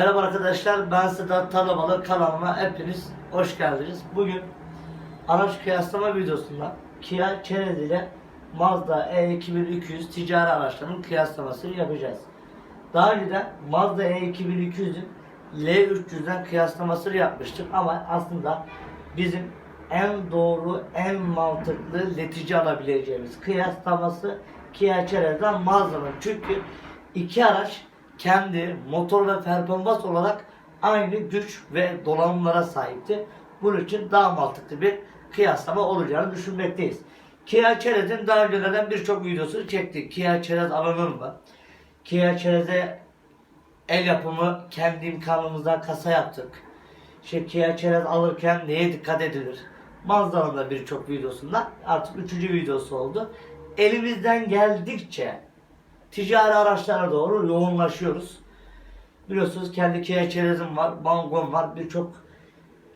Merhaba arkadaşlar, ben Sedat Talabalı kanalıma hepiniz hoş geldiniz. Bugün araç kıyaslama videosunda Kia Cered ile Mazda E2200 ticari araçlarının kıyaslamasını yapacağız. Daha önce Mazda E2200'ün L300'den kıyaslamasını yapmıştık ama aslında bizim en doğru, en mantıklı netice alabileceğimiz kıyaslaması Kia Cered'den Mazda'nın. Çünkü iki araç kendi motor ve performans olarak aynı güç ve donanımlara sahipti. Bunun için daha mantıklı bir kıyaslama olacağını düşünmekteyiz. Kia Cered'in daha öncelerden birçok videosunu çektik. Kia Cered alınır mı? Kia Cered'e el yapımı kendi imkanımızdan kasa yaptık. İşte Kia Cered alırken neye dikkat edilir? Mazda'nın da birçok videosunda artık üçüncü videosu oldu. Elimizden geldikçe ticari araçlara doğru yoğunlaşıyoruz. Biliyorsunuz kendi Kia Cered'im var, Bangon var, birçok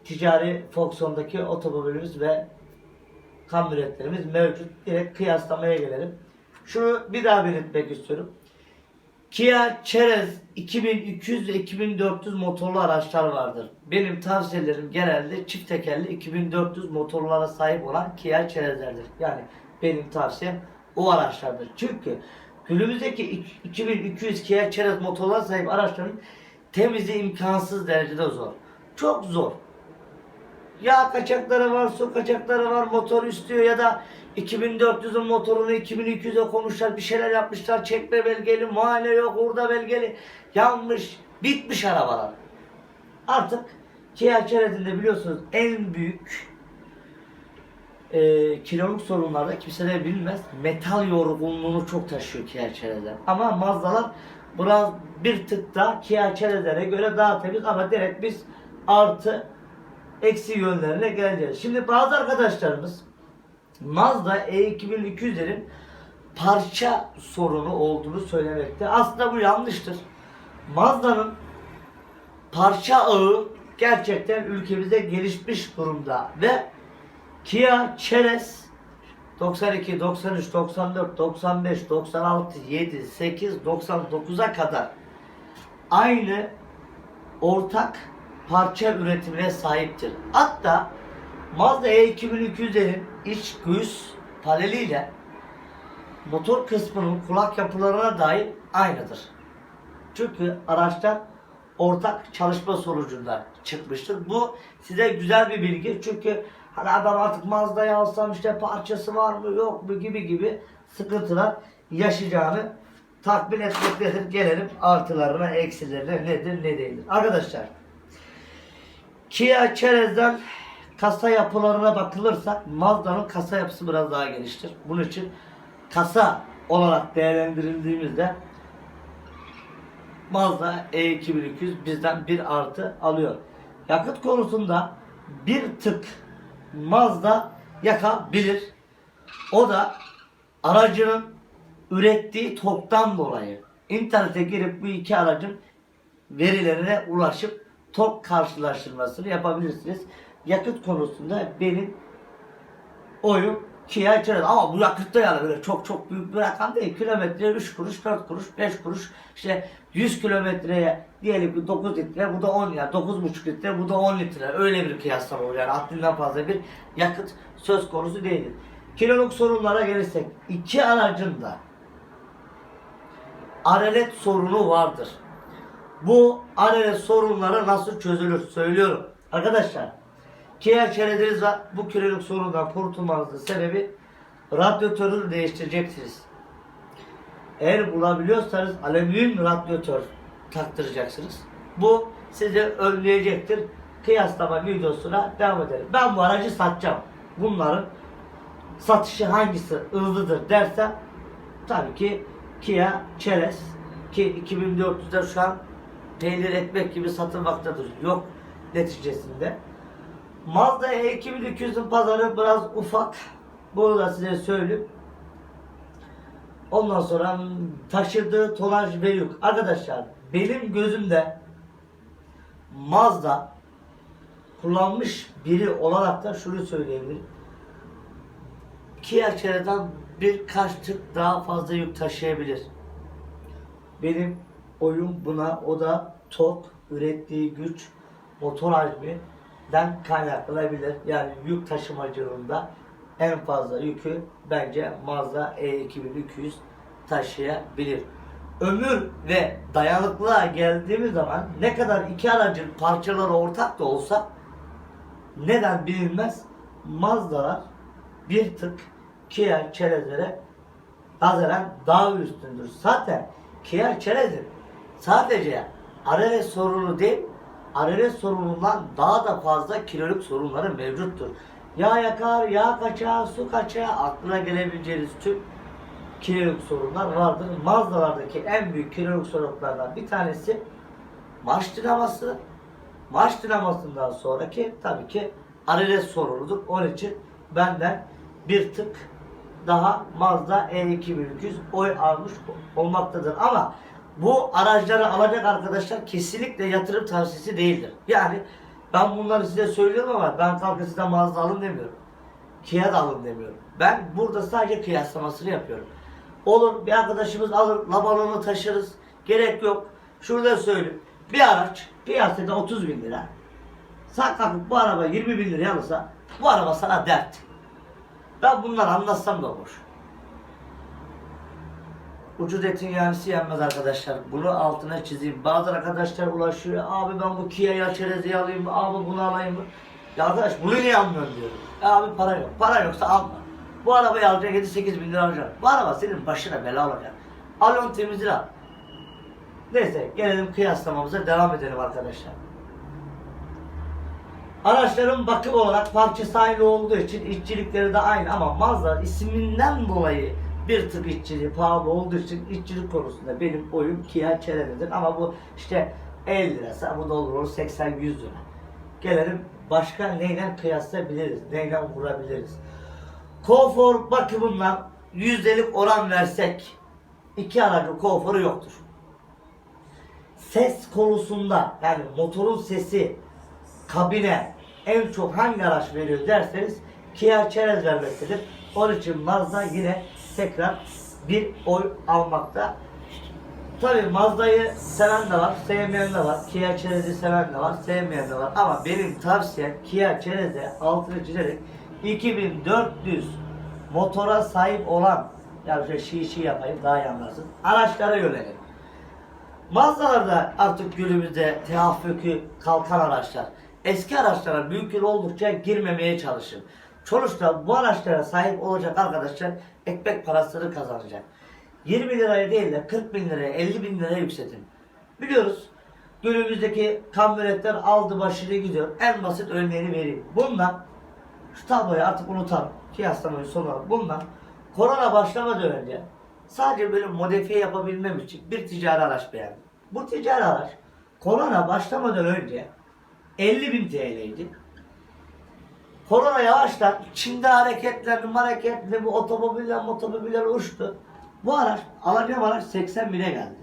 ticari fonksiyondaki otomobilimiz ve kamyonetlerimiz mevcut. Direkt kıyaslamaya gelelim. Şunu bir daha belirtmek istiyorum. Kia Ceres 2200 ve 2400 motorlu araçlar vardır. Benim tavsiyelerim genelde çift tekerli 2400 motorlara sahip olan Kia Ceres'lerdir. Yani benim tavsiyem o araçlardır. Çünkü günümüzdeki 2200 Kia Ceres motorlara sahip araçların temizliği imkansız derecede zor. Çok zor. Yağ kaçakları var, su kaçakları var, motor istiyor ya da 2400'ün motorunu 2200'e koymuşlar, bir şeyler yapmışlar, çekme belgeli, muayene yok, orada belgeli, yanmış, bitmiş arabalar. Artık Kia Cered'inde biliyorsunuz en büyük e, kiloluk sorunlarda kimse de bilmez. Metal yorgunluğunu çok taşıyor Kia Cered'e. Ama Mazda'lar biraz bir tık daha Kia Cered'e göre daha temiz ama direkt biz artı eksi yönlerine geleceğiz. Şimdi bazı arkadaşlarımız Mazda E2200'lerin parça sorunu olduğunu söylemekte. Aslında bu yanlıştır. Mazda'nın parça ağı gerçekten ülkemizde gelişmiş durumda ve Kia Ceres 92, 93, 94, 95, 96, 7, 8, 99'a kadar aynı ortak parça üretimine sahiptir. Hatta Mazda E2200'lerin iç göğüs paneliyle motor kısmının kulak yapılarına dair aynıdır. Çünkü araçlar ortak çalışma sonucunda çıkmıştır. Bu size güzel bir bilgi. Çünkü hani adam artık Mazda'yı alsam işte parçası var mı yok mu gibi gibi sıkıntılar yaşayacağını tatmin etmektedir. Gelelim artılarına, eksilerine nedir ne değildir. Arkadaşlar Kia Ceres'den kasa yapılarına bakılırsa Mazda'nın kasa yapısı biraz daha geniştir. Bunun için kasa olarak değerlendirildiğimizde Mazda E2200 bizden bir artı alıyor. Yakıt konusunda bir tık Mazda yakabilir. O da aracının ürettiği toktan dolayı. İnternete girip bu iki aracın verilerine ulaşıp tok karşılaştırmasını yapabilirsiniz. Yakıt konusunda benim oyum Kia Ceres. Ama bu yakıtta yani böyle çok çok büyük bir rakam değil. Kilometreye 3 kuruş, 4 kuruş, 5 kuruş. İşte 100 kilometreye diyelim ki 9 litre, bu da 10 yani 9,5 litre, bu da 10 litre. Öyle bir kıyaslama oluyor. Yani haddinden fazla bir yakıt söz konusu değildir. Kiloluk sorunlara gelirsek iki aracın da arelet sorunu vardır. Bu arelet sorunları nasıl çözülür söylüyorum. Arkadaşlar Kia Cered'iniz var. Bu kiloluk sorundan kurtulmanızın sebebi radyatörü değiştireceksiniz. Eğer bulabiliyorsanız alüminyum radyatör taktıracaksınız. Bu sizi önleyecektir. Kıyaslama videosuna devam edelim. Ben bu aracı satacağım. Bunların satışı hangisi hızlıdır derse tabii ki Kia Ceres ki 2400'de şu an peynir ekmek gibi satılmaktadır. Yok neticesinde. Mazda E2200'ün pazarı biraz ufak. Bunu da size söyleyeyim. Ondan sonra taşıdığı tonaj ve yük. Arkadaşlar benim gözümde Mazda kullanmış biri olarak da şunu söyleyebilirim. Kia Cered'den birkaç tık daha fazla yük taşıyabilir. Benim oyun buna o da tok ürettiği güç motor hacminden kaynaklanabilir. Yani yük taşımacılığında en fazla yükü bence Mazda E2200 taşıyabilir. Ömür ve dayanıklılığa geldiğimiz zaman ne kadar iki aracın parçaları ortak da olsa neden bilinmez Mazda'lar bir tık Kia Çerezlere nazaran daha üstündür. Zaten Kia Çerez'in sadece RRS sorunu değil, RRS sorunundan daha da fazla kiloluk sorunları mevcuttur. Yağ yakar, yağ kaçağı, su kaçağı, aklına gelebileceğiniz tüm kiloluk sorunlar vardır. Mazda'lardaki en büyük kiloluk sorunlardan bir tanesi marş dinaması. Marş dinamasından sonraki tabii ki RLS sorunudur. Onun için benden bir tık daha Mazda E2200 oy almış olmaktadır. Ama bu araçları alacak arkadaşlar kesinlikle yatırım tavsiyesi değildir. Yani ben bunları size söylüyorum ama ben kalkıp size Mazda alın demiyorum. Kia da alın demiyorum. Ben burada sadece kıyaslamasını yapıyorum. Olur bir arkadaşımız alır, labalonu taşırız. Gerek yok. Şurada söyleyeyim. Bir araç piyasada 30 bin lira. Sen kalkıp bu araba 20 bin liraya alırsa bu araba sana dert. Ben bunları anlatsam da boş. Ucuz etin yanisi yenmez arkadaşlar. Bunu altına çizeyim. Bazı arkadaşlar ulaşıyor. Abi ben bu Kia'yı çereziyi alayım? Abi bunu alayım? Ya arkadaş bunu niye almıyorsun diyorum. Ya abi para yok. Para yoksa alma. Bu arabayı alacaksın 7-8 bin lira alacaksın. Bu araba senin başına bela olacak. Al onu temizle. Neyse gelelim kıyaslamamıza devam edelim arkadaşlar. Araçların bakım olarak parçası aynı olduğu için işçilikleri de aynı ama Mazda isminden dolayı bir tık işçiliği pahalı olduğu için işçilik konusunda benim oyum Kia Ceren'dir ama bu işte 50 lirası bu da olur olur 80-100 lira. Gelelim başka neyle kıyaslayabiliriz, neyle vurabiliriz. Konfor bakımından yüzdelik oran versek iki aracın konforu yoktur. Ses konusunda yani motorun sesi kabine en çok hangi araç veriyor derseniz Kia Ceres vermektedir. Onun için Mazda yine tekrar bir oy almakta. Tabii Mazda'yı seven de var, sevmeyen de var. Kia Ceres'i seven de var, sevmeyen de var. Ama benim tavsiyem Kia Ceres'e altını çizerek 2400 motora sahip olan ya şöyle şi şi yapayım daha iyi anlarsın. Araçlara yönelelim. Mazda'larda artık günümüzde tehaffükü kalkan araçlar. Eski araçlara mümkün oldukça girmemeye çalışın. Sonuçta bu araçlara sahip olacak arkadaşlar ekmek parasını kazanacak. 20 liraya değil de 40 bin liraya 50 bin liraya yükseltin. Biliyoruz günümüzdeki kamyonetler aldı başını gidiyor. En basit örneğini vereyim. Bundan şu tabloyu artık unutalım. Kıyaslamayı sonra bundan korona başlamadan önce sadece böyle modifiye yapabilmem için bir ticari araç beğendim. Bu ticari araç korona başlamadan önce 50 bin TL'ydi. Korona yavaştan Çin'de hareketlendi, hareketli bu otomobiller, otomobiller uçtu. Bu araç, alacağım araç 80 bine geldi.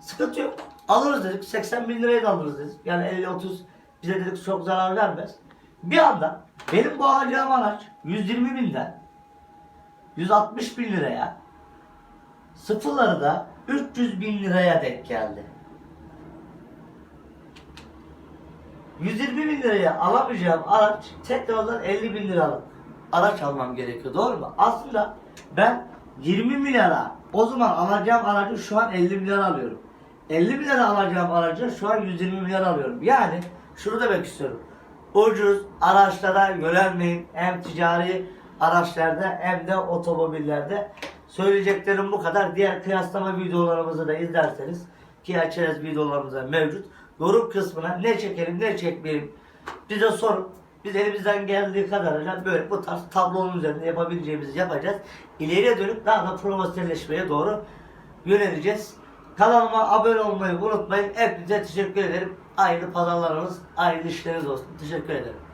Sıkıntı yok. Alırız dedik. 80 bin liraya da alırız dedik. Yani 50-30 bize dedik çok zarar vermez. Bir anda benim bu alacağım araç 120 binden 160 bin liraya sıfırları da 300 bin liraya denk geldi. 120 bin liraya alamayacağım araç tekrardan 50 bin liralık araç almam gerekiyor doğru mu? Aslında ben 20 milyara o zaman alacağım aracı şu an 50 milyar alıyorum. 50 milyara alacağım aracı şu an 120 milyar alıyorum. Yani şunu demek istiyorum. Ucuz araçlara yönelmeyin. Hem ticari araçlarda hem de otomobillerde. Söyleyeceklerim bu kadar. Diğer kıyaslama videolarımızı da izlerseniz ki açarız videolarımızda mevcut. Yorum kısmına ne çekelim ne çekmeyelim bize sorun. Biz elimizden geldiği kadarıyla böyle bu tarz tablonun üzerinde yapabileceğimizi yapacağız. İleriye dönüp daha da profesyonelleşmeye doğru yöneleceğiz. Kanalıma abone olmayı unutmayın. Hepinize teşekkür ederim. Hayırlı pazarlarınız, hayırlı işleriniz olsun. Teşekkür ederim.